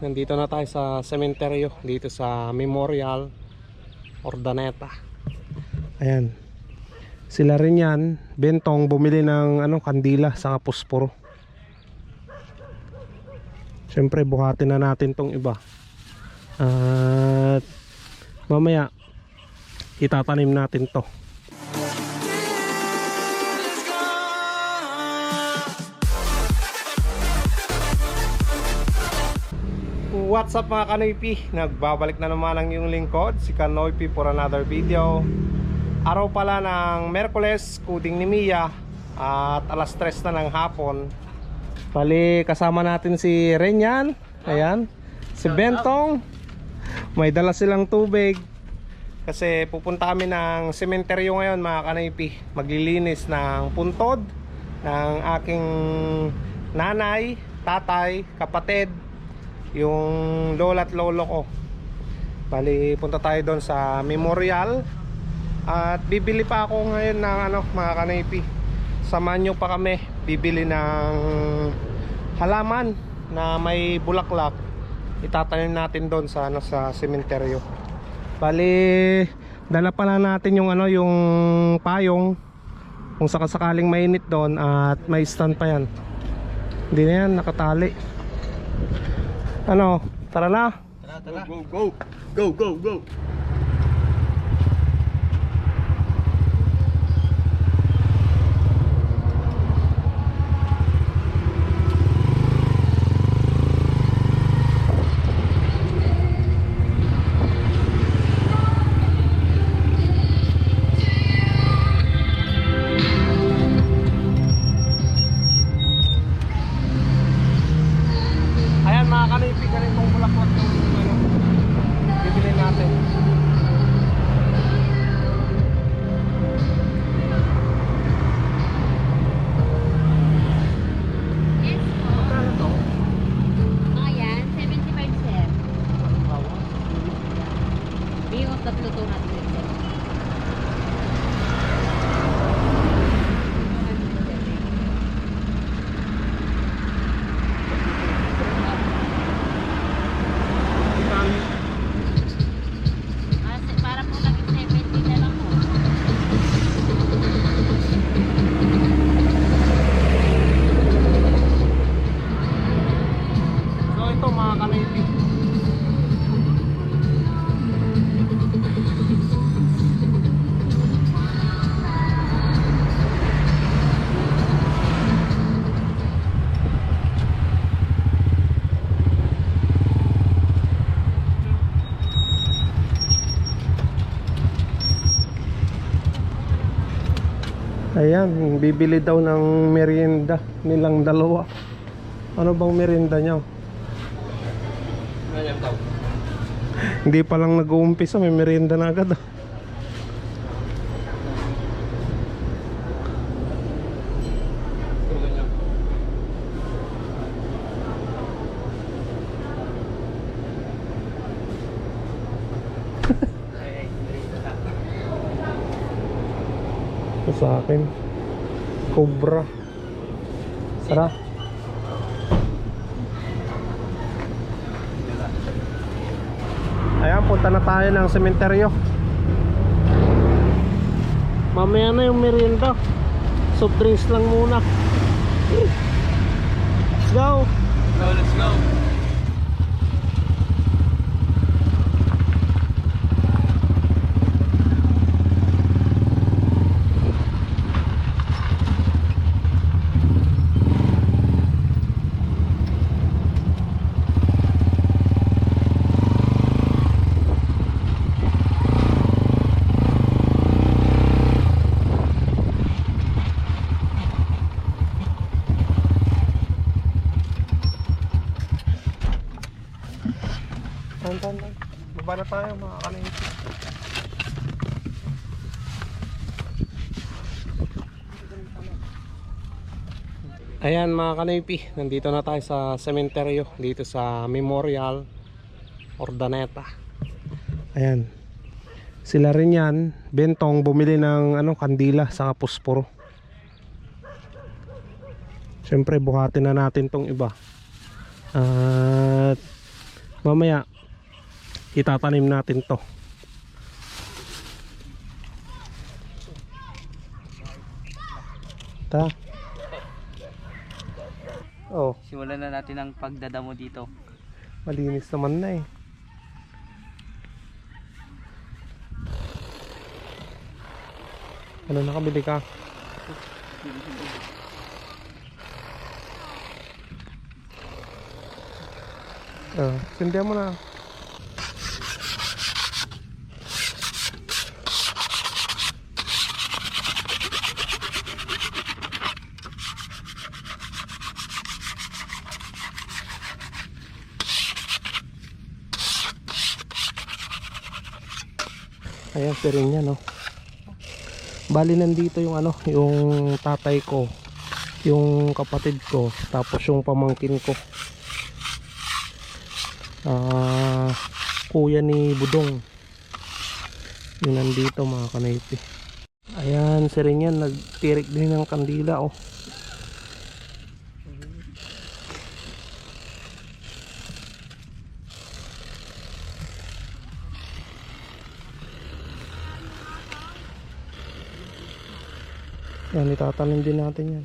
nandito na tayo sa sementeryo dito sa Memorial Ordaneta. Ayan. Sila rin yan, bentong bumili ng ano kandila sa pusporo. Siyempre buhatin na natin tong iba. At mamaya itatanim natin to. What's up mga Kanoypi? Nagbabalik na naman ang yung lingkod, si Kanoypi for another video. Araw pala ng Merkules, kuding ni Mia at alas 3 na ng hapon. Bali, kasama natin si Renyan, ayan, si Bentong. May dala silang tubig kasi pupunta kami ng sementeryo ngayon mga Kanoypi. Maglilinis ng puntod ng aking nanay, tatay, kapatid, yung lola at lolo ko. Bali punta tayo doon sa memorial. At bibili pa ako ngayon ng ano mga kanaypi. Samahan nyo pa kami bibili ng halaman na may bulaklak. Itatanim natin doon sa ano sa sementeryo. Bali dala pala natin yung ano yung payong. Kung sakasakaling mainit doon at may stand pa yan. Hindi na yan nakatali ano, tara na. Go, go, go, go, go, go. Ayan, bibili daw ng merienda nilang dalawa. Ano bang merienda nyo? Hindi pa lang nag-uumpisa, may merienda na agad. ah. Ito sa akin. Cobra. Tara. Ayan, punta na tayo ng sementeryo. Mamaya na yung merienda. Soft drinks lang muna. Let's go. Go, let's go. Ayan mga kanaypi, nandito na tayo sa sementeryo dito sa Memorial Ordaneta. Ayan. Sila rin yan, bentong bumili ng ano kandila sa pusporo. Siyempre buhatin na natin tong iba. At Mamaya, itatanim natin to. Ta. Oh, Simulan na natin ang pagdadamo dito. malinis naman na eh. Ano nakabili ka? Oh, sindihan mo na. Ayan, si rin yan, no. Bali nandito yung ano, yung tatay ko, yung kapatid ko, tapos yung pamangkin ko. Ah, kuya ni Budong. Yung nandito mga kanaypi. Ayan, si rin yan, nagtirik din ng kandila, oh. Yan, itatanim din natin yan.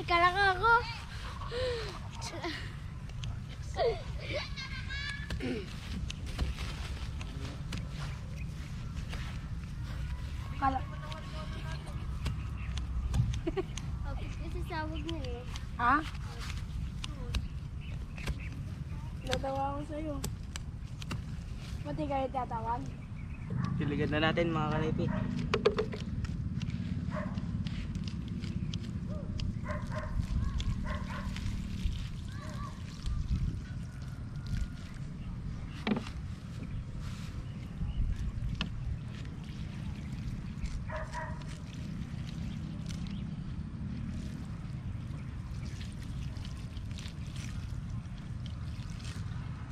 Ay, kalaka ako. Kala. Kasi sawag na eh. Ha? Natawa ako sa'yo. Pati kayo tatawag. Piligan na natin mga kanipi.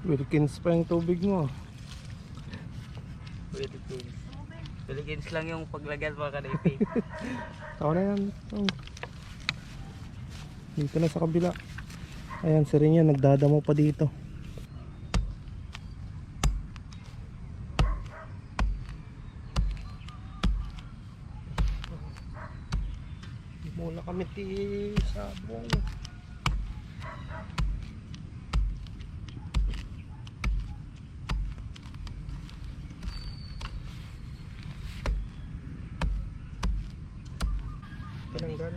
Wilkins pa yung tubig mo. Philippines. Philippines lang yung paglagyan mga kanipi. Ako na yan. Oh. Dito na sa kabila. Ayan, si rin yan. Nagdadamo pa dito. Mula kami ti sabong. Tinanggal.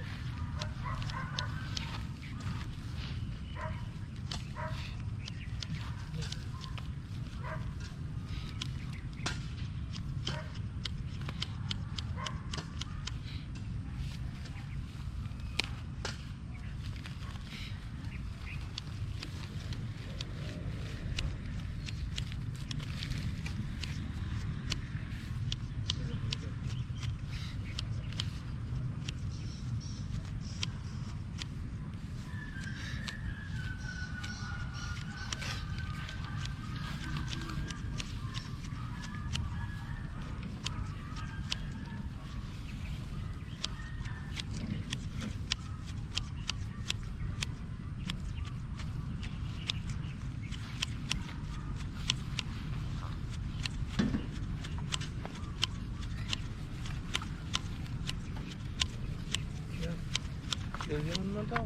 Ganyan na daw.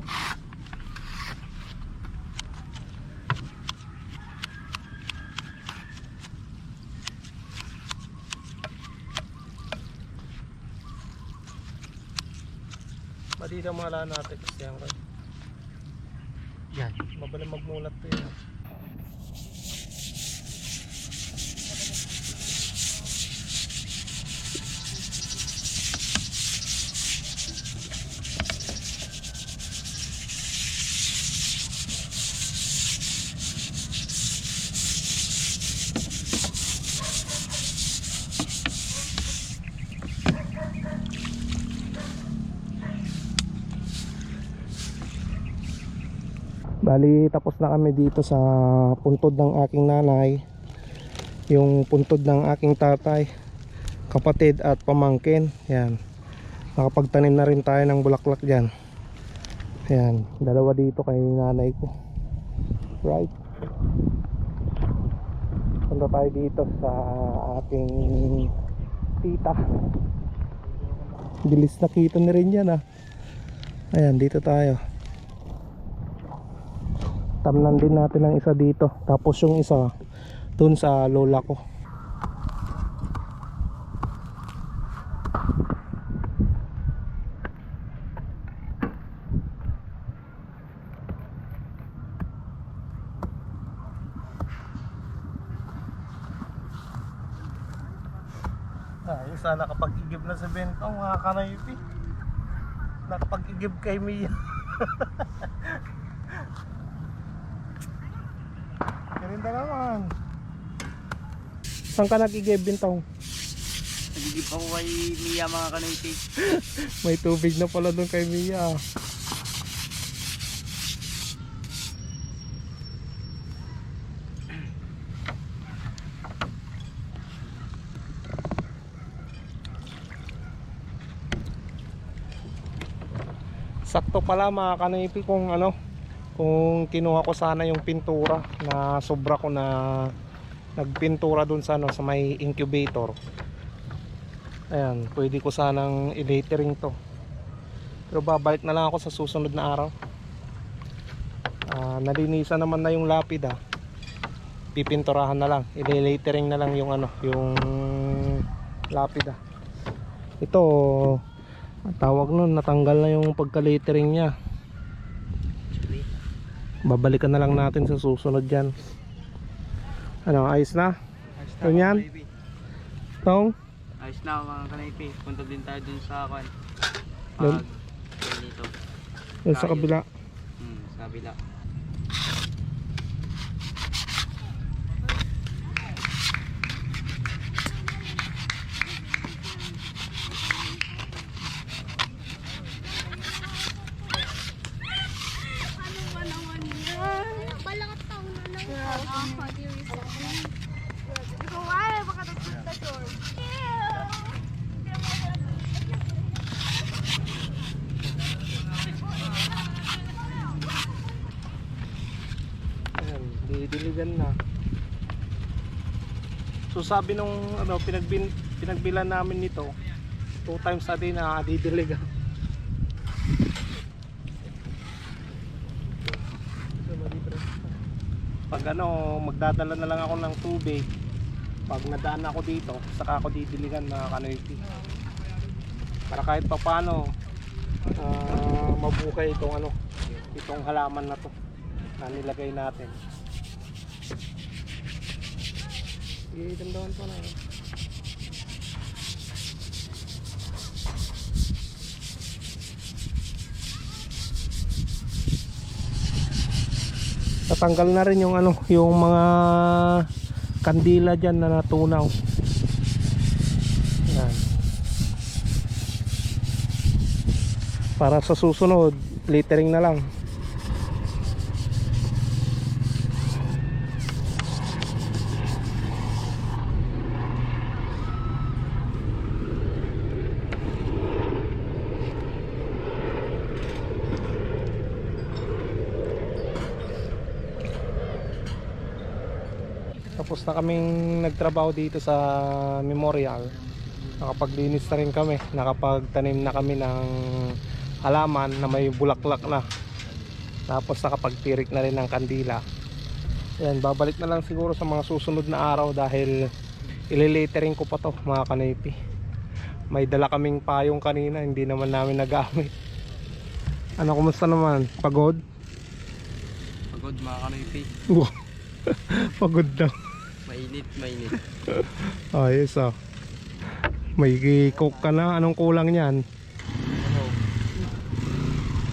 Madi na mala natin kasi yan. Yan. Mabalang magmulat to yun. Bali, tapos na kami dito sa puntod ng aking nanay. Yung puntod ng aking tatay, kapatid at pamangkin. Yan. Nakapagtanim na rin tayo ng bulaklak dyan. Yan. Dalawa dito kay nanay ko. Right. Punta tayo dito sa ating tita. Bilis na kita na rin yan ah. Ayan, dito tayo. Tamnan din natin ang isa dito. Tapos yung isa dun sa lola ko. Ah, yung sana nakapag-igib na sa bentong mga kanaypi. Nakapag-igib kay Mia. Ganda naman. Saan ka nag-igib bintong? Nagigip ako kay Mia mga kanoypi. May tubig na pala doon kay Mia. Sakto pala mga kanipi kung ano kung kinuha ko sana yung pintura na sobra ko na nagpintura dun sa ano sa may incubator Ayan, pwede ko sanang i-lettering to. Pero babalik na lang ako sa susunod na araw. Ah, nalinisan naman na yung lapid ah. Pipinturahan na lang. I-lettering na lang yung ano, yung lapid ah. Ito, tawag nun, natanggal na yung pagka-lettering niya. Babalikan na lang natin sa susunod dyan. Ano, ayos na? Yun yan? Tong? Ayos na mga kanoypi. Punta din tayo dun sa kwan. Dun? Pag dito. Yun sa kabila. Hmm, sa kabila. Balangat taon na lang. Ah, diri sa Ikaw ay, baka nagpunta doon. Ayan, didiligan na. So sabi nung ano, pinagbin, pinagbilan namin nito, two times a day na didiligan. Pag ano, magdadala na lang ako ng tubig, pag nadaan ako dito, saka ako didiligan mga kanoyti. Para kahit pa paano, ah, mabukay itong ano, itong halaman na to na nilagay natin. Sige, dandawan pa na. Tatanggal na rin yung ano, yung mga kandila diyan na natunaw. Yan. Para sa susunod, littering na lang. Tapos na kaming nagtrabaho dito sa memorial. Nakapaglinis na rin kami. Nakapagtanim na kami ng halaman na may bulaklak na. Tapos nakapagtirik na rin ng kandila. Yan, babalik na lang siguro sa mga susunod na araw dahil ililetering ko pa to mga kanipi. May dala kaming payong kanina, hindi naman namin nagamit. Ano, kumusta naman? Pagod? Pagod mga kanoypi. Pagod daw. Mainit, mainit. Ayos ah. May coke ka na. Anong kulang niyan?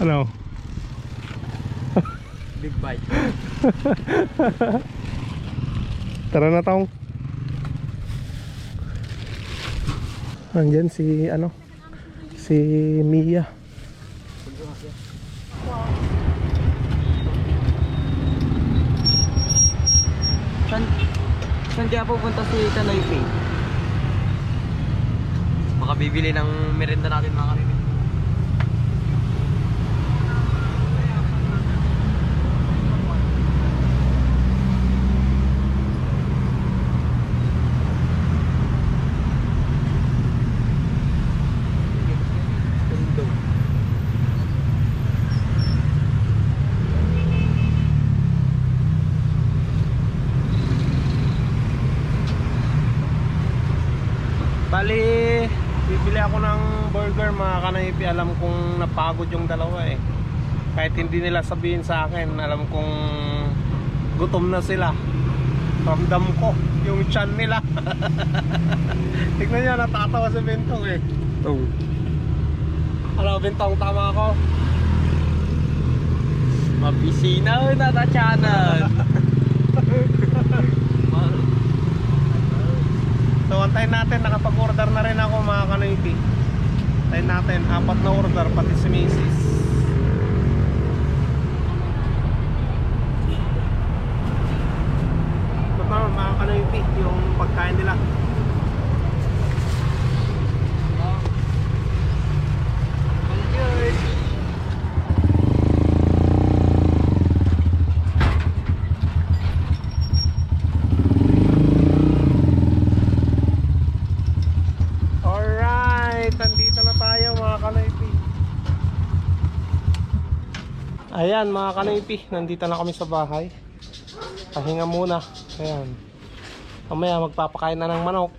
Ano? Big bite. Tara na tong. Nandyan si ano? Si Mia. Saan kaya pupunta si Kanoy P? Baka bibili ng merienda natin mga kanoy P. Bali, bibili ako ng burger mga kanaypi. Alam kong napagod yung dalawa eh. Kahit hindi nila sabihin sa akin, alam kong gutom na sila. Ramdam ko yung chan nila. Tignan nyo, natatawa si Bentong eh. Oh. Ano, Bentong, tama ako? Mabisina o natatyanan. So, antayin natin, nakapag-order na rin ako mga kanaypi. Antayin natin, apat na order, pati si Macy's. Ito pa mga kanaypi, yung pagkain nila. Alright, nandito na tayo mga kanaypi. Ayan mga kanaypi, nandito na kami sa bahay. Pahinga muna. Ayan. Mamaya magpapakain na ng manok.